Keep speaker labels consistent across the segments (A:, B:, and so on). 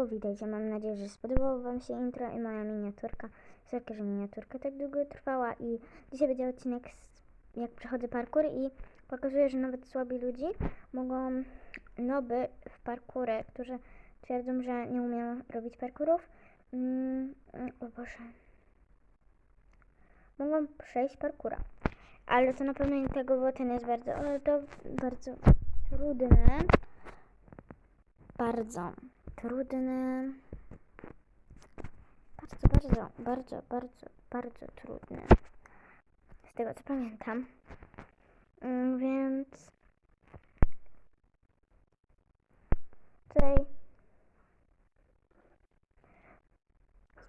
A: Siemanko, witajcie, mam nadzieję, że spodobało wam się intro i moja miniaturka. Sorry, że miniaturka tak długo trwała i dzisiaj będzie odcinek jak przechodzę parkour i pokazuję, że nawet słabi ludzi mogą noby w parkurę, którzy twierdzą, że nie umieją robić parkurów. Mm, o Boże. Mogą przejść parkura. Ale to na pewno nie tego, bo ten jest bardzo, to bardzo trudne bardzo trudny. Bardzo, bardzo, bardzo, bardzo, bardzo trudny. Z tego co pamiętam. Mm, Więc tutaj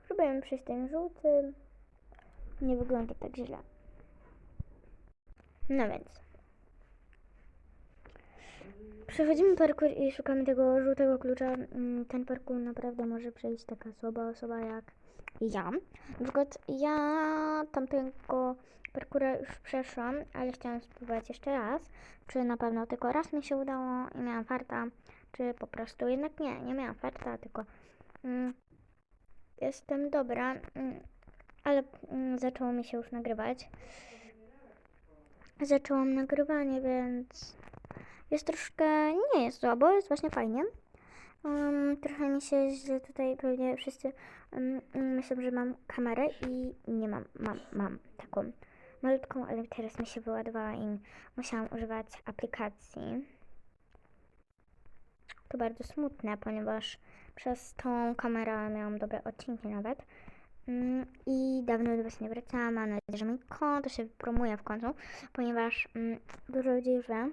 A: spróbujemy przejść tym żółtym. Nie wygląda tak źle. No więc. Przechodzimy parkour i szukamy tego żółtego klucza. Mm, Ten parkour naprawdę może przejść taka słaba osoba jak ja. Na przykład ja tamtego parkoura już przeszłam, ale chciałam spróbować jeszcze raz. Czy na pewno tylko raz mi się udało i miałam farta, czy po prostu jednak nie, nie miałam farta, tylko mm, jestem dobra, mm, ale mm, zaczęło mi się już nagrywać. Zaczęłam nagrywanie, więc jest troszkę, nie jest słabo, jest właśnie fajnie. Um, trochę mi się źle tutaj pewnie wszyscy um, myślą, że mam kamerę i nie mam, mam, mam taką malutką, ale teraz mi się wyładowała i musiałam używać aplikacji. To bardzo smutne, ponieważ przez tą kamerę miałam dobre odcinki nawet. Mm, I dawno do Was nie wracałam, mam nadzieję, że mój konto się promuje w końcu, ponieważ mm, dużo ludzi wie,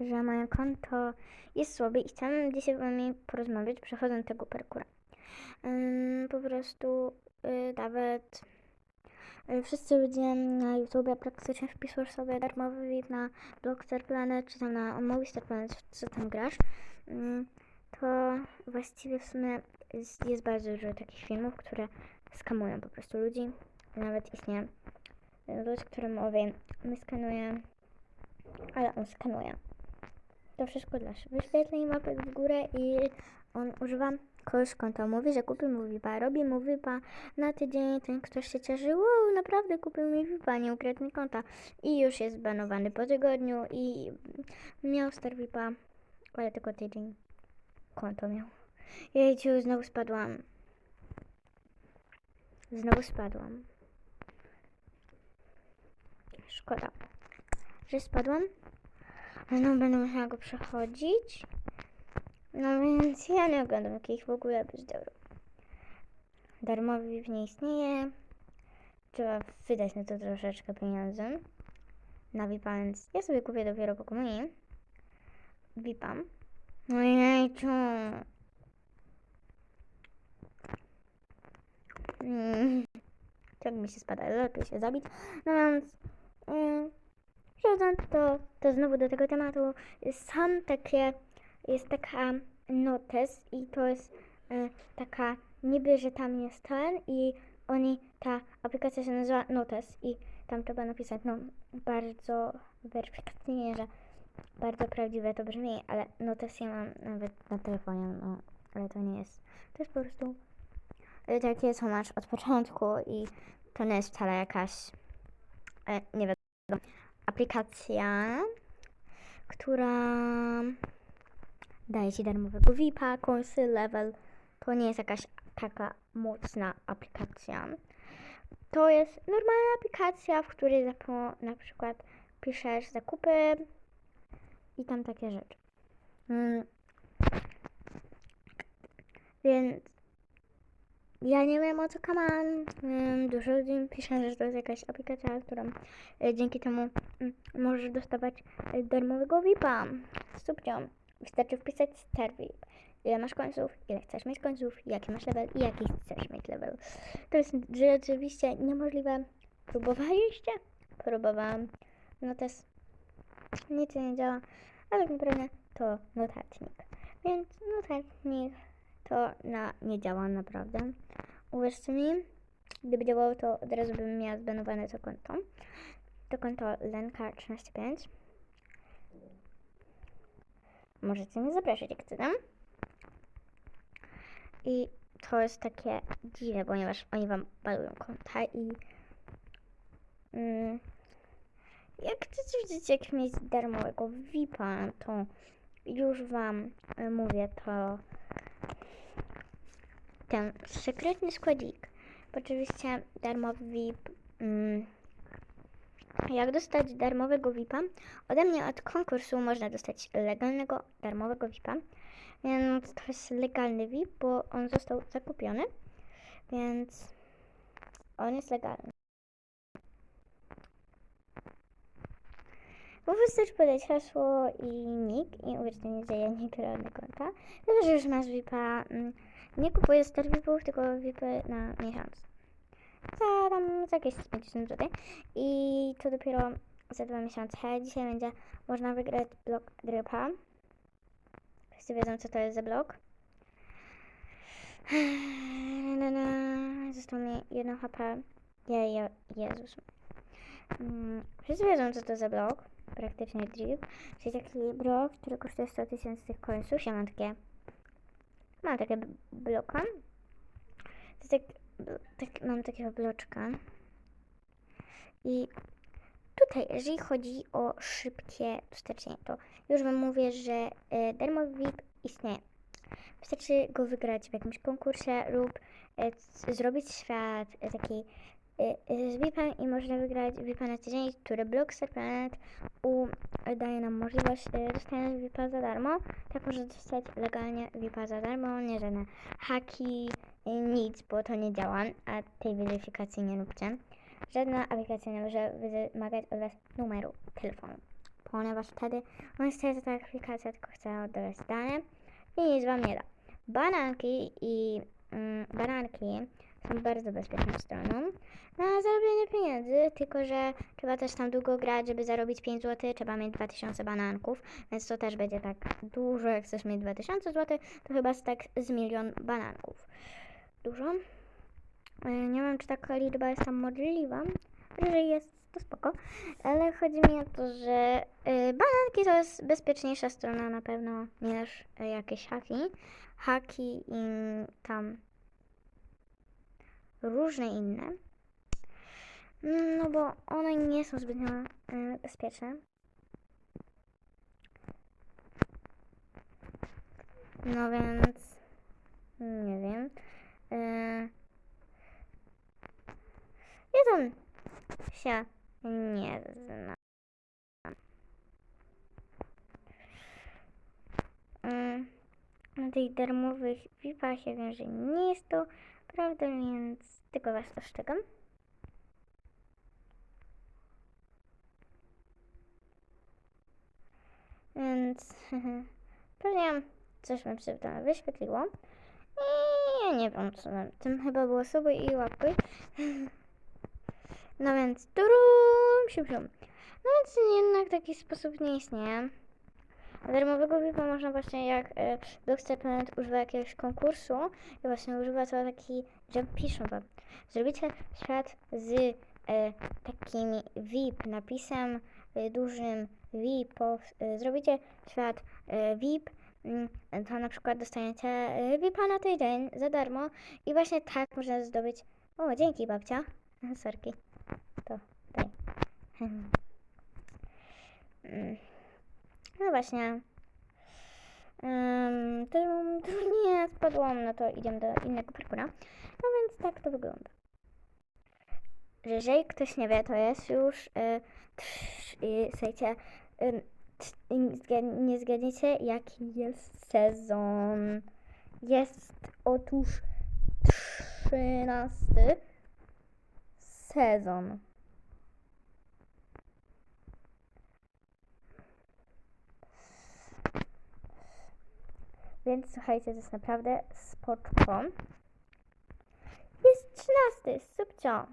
A: że moje konto jest słabe i chciałam dzisiaj z Wami porozmawiać, przechodząc tego parkura. Ym, po prostu y, nawet y, wszyscy ludzie na YouTubie praktycznie wpisują sobie darmowy VIP na Blockstar Planet, czy tam na Movistar Planet, co tam grasz. To właściwie w sumie jest, jest bardzo dużo takich filmów, które skamują po prostu ludzi. Nawet istnieje lud, który mówi, my skanuję, ale on skanuje. To wszystko dla wyświetleń, łapek w górę i on używa kogoś konta. Mówi, że kupił mu VIPa, robi mu VIPa na tydzień. Ten ktoś się cieszy, wow, naprawdę kupił mi VIPa, nie ukradł mi konta. I już jest banowany po tygodniu i miał star VIPa, ale tylko tydzień konto miał. Jejciu, znowu spadłam. Znowu spadłam. Szkoda, że spadłam. No będę musiała go przechodzić. No więc ja nie oglądam jakich w ogóle bzdur. Darmowy nie istnieje. Trzeba wydać na to troszeczkę pieniędzy. Na więc ja sobie kupię dopiero po komunii. VIPa. No jejciu. Mm. Tak mi się spada, lepiej się zabić. No więc... Mm, Przechodząc do, to znowu do tego tematu, są takie, jest taka notes i to jest e, taka, niby, że tam jest ten i oni, ta aplikacja się nazywa notes i tam trzeba napisać, no bardzo weryfikacyjnie, że bardzo prawdziwe to brzmi, ale notes ja mam nawet na telefonie, no ale to nie jest, to jest po prostu e, takie, co masz od początku i to nie jest wcale jakaś, e, nie wiem, aplikacja, która daje Ci darmowego VIPa, coinsy, level. To nie jest jakaś taka mocna aplikacja. To jest normalna aplikacja, w której na przykład piszesz zakupy i tam takie rzeczy. Mm. Więc ja nie wiem o co kaman. Dużo ludzi pisze, że to jest jakaś aplikacja, którą y, dzięki temu możesz dostawać y, darmowego VIPa. Subcią. Wystarczy wpisać Star VIP. Ile masz końców, ile chcesz mieć końców, jaki masz level i jaki chcesz mieć level. To jest rzeczywiście niemożliwe. Próbowaliście? Próbowałam. No jest nic nie działa, ale tak naprawdę to notatnik. Więc notatnik to na, nie działa naprawdę. Uwierzcie mi, gdyby działało, to od razu bym miała zbanowane to konto. To konto Lenka135. Możecie mnie zapraszać, jak chcę tam. I to jest takie dziwne, ponieważ oni wam balują konta i mm, jak chcecie widzieć, jak mieć darmowego VIP-a, to już wam y, mówię, to ten sekretny składzik. Bo Oczywiście darmowy VIP. Mm, jak dostać darmowego VIP-a? Ode mnie od konkursu można dostać legalnego darmowego VIP-a. Więc to jest legalny VIP, bo on został zakupiony. Więc on jest legalny. Bo wystarczy podać hasło i nick i uwierzytelnić, że ja nie kradnę konta. Że już masz VIP-a. Mm, nie kupuję star VIP-ów, tylko VIP-y na miesiąc. Za tam za jakieś 50 zł. I to dopiero za dwa miesiące. Dzisiaj będzie można wygrać blok drypa. Wszyscy wiedzą, co to jest za blok. Zostało mi jedno HP. Je, je, Jezus. Mm, Wszyscy wiedzą, co to za blok. Praktycznie drip. Czyli taki blok, który kosztuje 100 tysięcy tych końców. Ja mam takie... Mam takie bloka. Tak, tak, mam takiego bloczka. I tutaj, jeżeli chodzi o szybkie dostarczenie, to już Wam mówię, że e, darmowy VIP istnieje. Wystarczy go wygrać w jakimś konkursie lub c- zrobić świat e, taki z VIP-em i można wygrać VIP-a na tydzień, który Blockstar Planet u, daje nam możliwość e, dostania VIP-a za darmo. Tak można dostać legalnie VIP-a za darmo, nie żadne haki, nic, bo to nie działa, a tej weryfikacji nie róbcie. Żadna aplikacja nie może wymagać od Was numeru telefonu, ponieważ wtedy on chce, że ta aplikacja tylko chce oddawać dane i nic Wam nie da. Bananki i mm, bananki bardzo bezpieczną stroną na zarobienie pieniędzy, tylko że trzeba też tam długo grać, żeby zarobić 5 zł, trzeba mieć 2000 bananków, więc to też będzie tak dużo, jak chcesz mieć 2000 zł, to chyba tak z milion bananków. Dużo? E, Nie wiem, czy taka liczba jest tam możliwa. Jeżeli jest, to spoko. Ale chodzi mi o to, że y, bananki to jest bezpieczniejsza strona na pewno niż y, jakieś haki. Haki i tam różne inne. Mm, No bo one nie są zbytnio y, bezpieczne. No więc nie wiem. Y, ja tam się nie znam. Mm, Na tych darmowych VIP-ach ja wiem, że nie jest to prawda, więc tylko was ostrzegam. Więc pewnie coś mi się tam wyświetliło. I ja nie wiem co tam. Tym chyba było suby i łapy. No więc turum, sium, sium. No więc jednak taki sposób nie istnieje. Darmowego VIP-a można właśnie jak e, Planet używa jakiegoś konkursu i właśnie używa to taki, że piszą zrobicie świat z e, takim VIP napisem e, dużym VIP, e, zrobicie świat e, VIP, mm, to na przykład dostaniecie e, VIP-a na tydzień za darmo i właśnie tak można zdobyć, o dzięki babcia, sorki, to tutaj. No właśnie. Um, to, nie spadłam, no to idziemy do innego parkura. No więc tak to wygląda. Że Jeżeli ktoś nie wie, to jest już. Y, trz, y, słuchajcie, y, nie zgadniecie, jaki jest sezon. Jest otóż trzynasty sezon. Więc słuchajcie, to jest naprawdę spoczko. Jest trzynasty, subcio.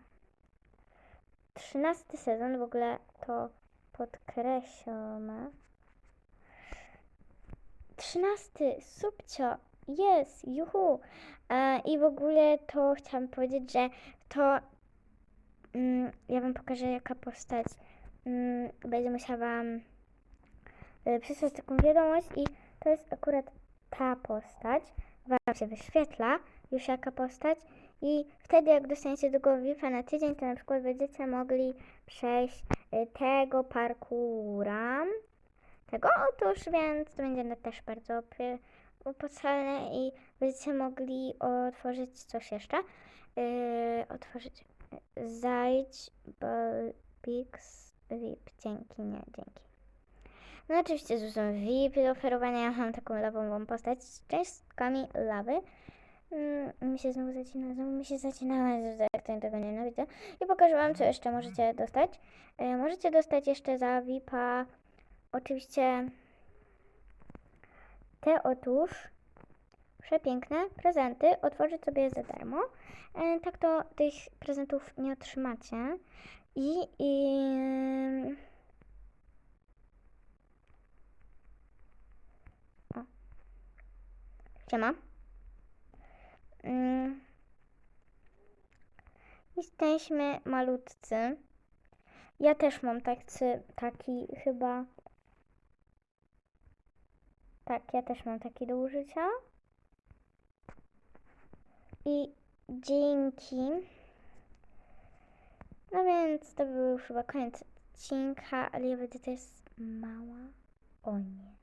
A: Trzynasty sezon, w ogóle to podkreślmy. Trzynasty, subcio, jest, juhu. E, I w ogóle to chciałam powiedzieć, że to mm, ja wam pokażę jaka postać mm, będzie musiała wam y, przysłać taką wiadomość i to jest akurat ta postać. wam się wyświetla już jaka postać i wtedy jak dostaniecie do głowy VIP-a na tydzień, to na przykład będziecie mogli przejść y, tego parkura. Tego otóż, więc to będzie też bardzo opłacalne i będziecie mogli otworzyć coś jeszcze. Yy, otworzyć. Zajdź Pix VIP. Dzięki, nie, dzięki. No oczywiście tu są VIP do oferowania. Ja mam taką lawową postać z cząstkami lawy. Mm, mi się znowu zacina, znowu mi się zacina, Jezu, jak to tego nienawidzę. I pokażę wam, co jeszcze możecie dostać. E, możecie dostać jeszcze za VIP-a oczywiście te otóż przepiękne prezenty. Otworzyć sobie za darmo. E, tak to tych prezentów nie otrzymacie. I, i Siema. Mm. Jesteśmy malutcy. Ja też mam tacy, taki chyba. Tak, ja też mam taki do użycia. I dzięki. No więc to był już chyba koniec odcinka, ale ja to jest mała. O nie.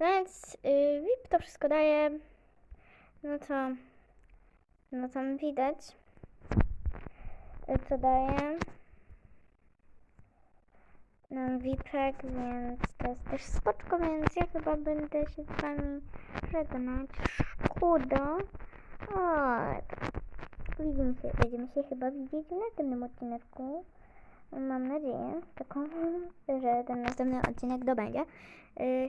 A: No więc yy, VIP to wszystko daje. No to. No tam widać. y, Co daje. Nam VIPek, więc to jest też spoczko, więc ja chyba będę się z wami żegnać. Szkoda. O, widzimy się, będziemy się chyba widzieć w następnym odcineczku. Mam nadzieję taką, że ten następny odcinek dobędzie. Yy,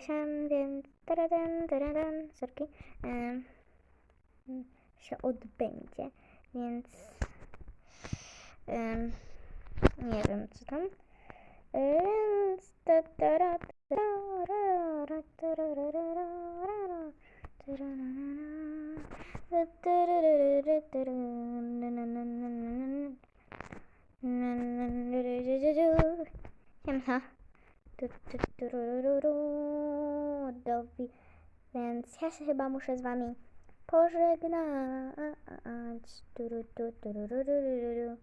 A: więc taradan, taradan, sorki, yy, się odbędzie, więc yy, nie wiem co tam. Yy, Więc ta, Siemka. Tu, tu, turururu, Dowi. Więc ja się chyba muszę z wami pożegnać. Turu, tu, turururu.